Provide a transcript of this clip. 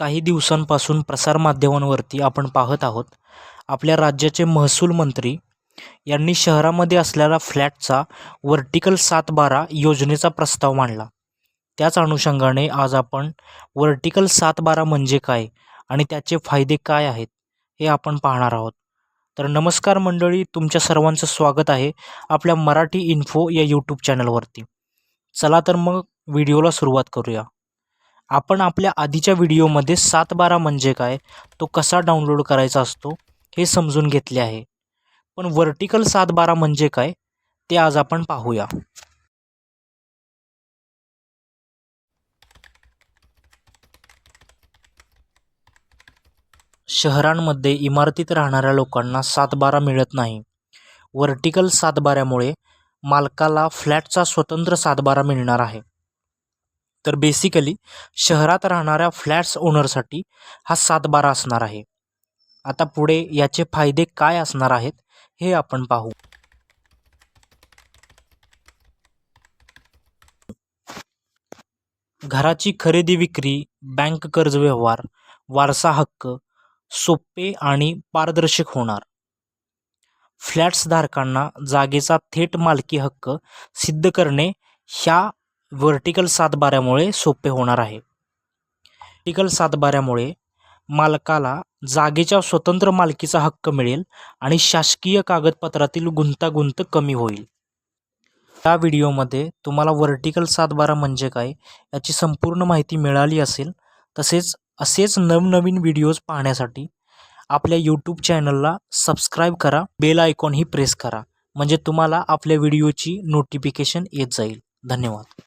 काही दिवसांपासून प्रसारमाध्यमांवरती आपण पाहत आहोत. आपल्या राज्याचे महसूल मंत्री यांनी शहरामध्ये असलेला फ्लॅटचा वर्टिकल सात बारा योजनेचा प्रस्ताव मांडला. त्याच अनुषंगाने आज आपण वर्टिकल सात बारा म्हणजे काय आणि त्याचे फायदे काय आहेत हे आपण पाहणार आहोत. तर नमस्कार मंडळी तुमच्या सर्वांचं स्वागत आहे आपल्या मराठी इन्फो या यूट्यूब चॅनलवरती. चला तर मग व्हिडिओला सुरुवात करूया. आपण आपल्या आधीच्या व्हिडिओमध्ये सात बारा म्हणजे काय तो कसा डाउनलोड करायचा असतो हे समजून घेतले आहे. पण वर्टिकल सात बारा म्हणजे काय ते आज आपण पाहूया. शहरांमध्ये इमारतीत राहणाऱ्या लोकांना सातबारा मिळत नाही. वर्टिकल सातबाऱ्यामुळे मालकाला फ्लॅटचा स्वतंत्र सातबारा मिळणार आहे. तर बेसिकली शहरात राहणाऱ्या फ्लॅट्स ओनरसाठी हा सातबारा असणार आहे. आता पुढे याचे फायदे काय असणार आहेत हे आपण पाहू. घराची खरेदी विक्री बँक कर्ज व्यवहार वारसा हक्क सोपे आणि पारदर्शक होणार. फ्लॅट्स धारकांना जागेचा थेट मालकी हक्क सिद्ध करणे ह्या व्हर्टिकल सातबाऱ्यामुळे सोपे होणार आहे. व्हर्टिकल सातबाऱ्यामुळे मालकाला जागेच्या स्वतंत्र मालकीचा हक्क मिळेल आणि शासकीय कागदपत्रातील गुंतागुंत कमी होईल. या व्हिडिओमध्ये तुम्हाला व्हर्टिकल सातबारा म्हणजे काय याची संपूर्ण माहिती मिळाली असेल तसेच असेच नवनवीन व्हिडिओज पाहण्यासाठी आपल्या यूट्यूब चॅनलला सबस्क्राईब करा बेल आयकॉनही प्रेस करा म्हणजे तुम्हाला आपल्या व्हिडिओची नोटिफिकेशन येत जाईल. धन्यवाद.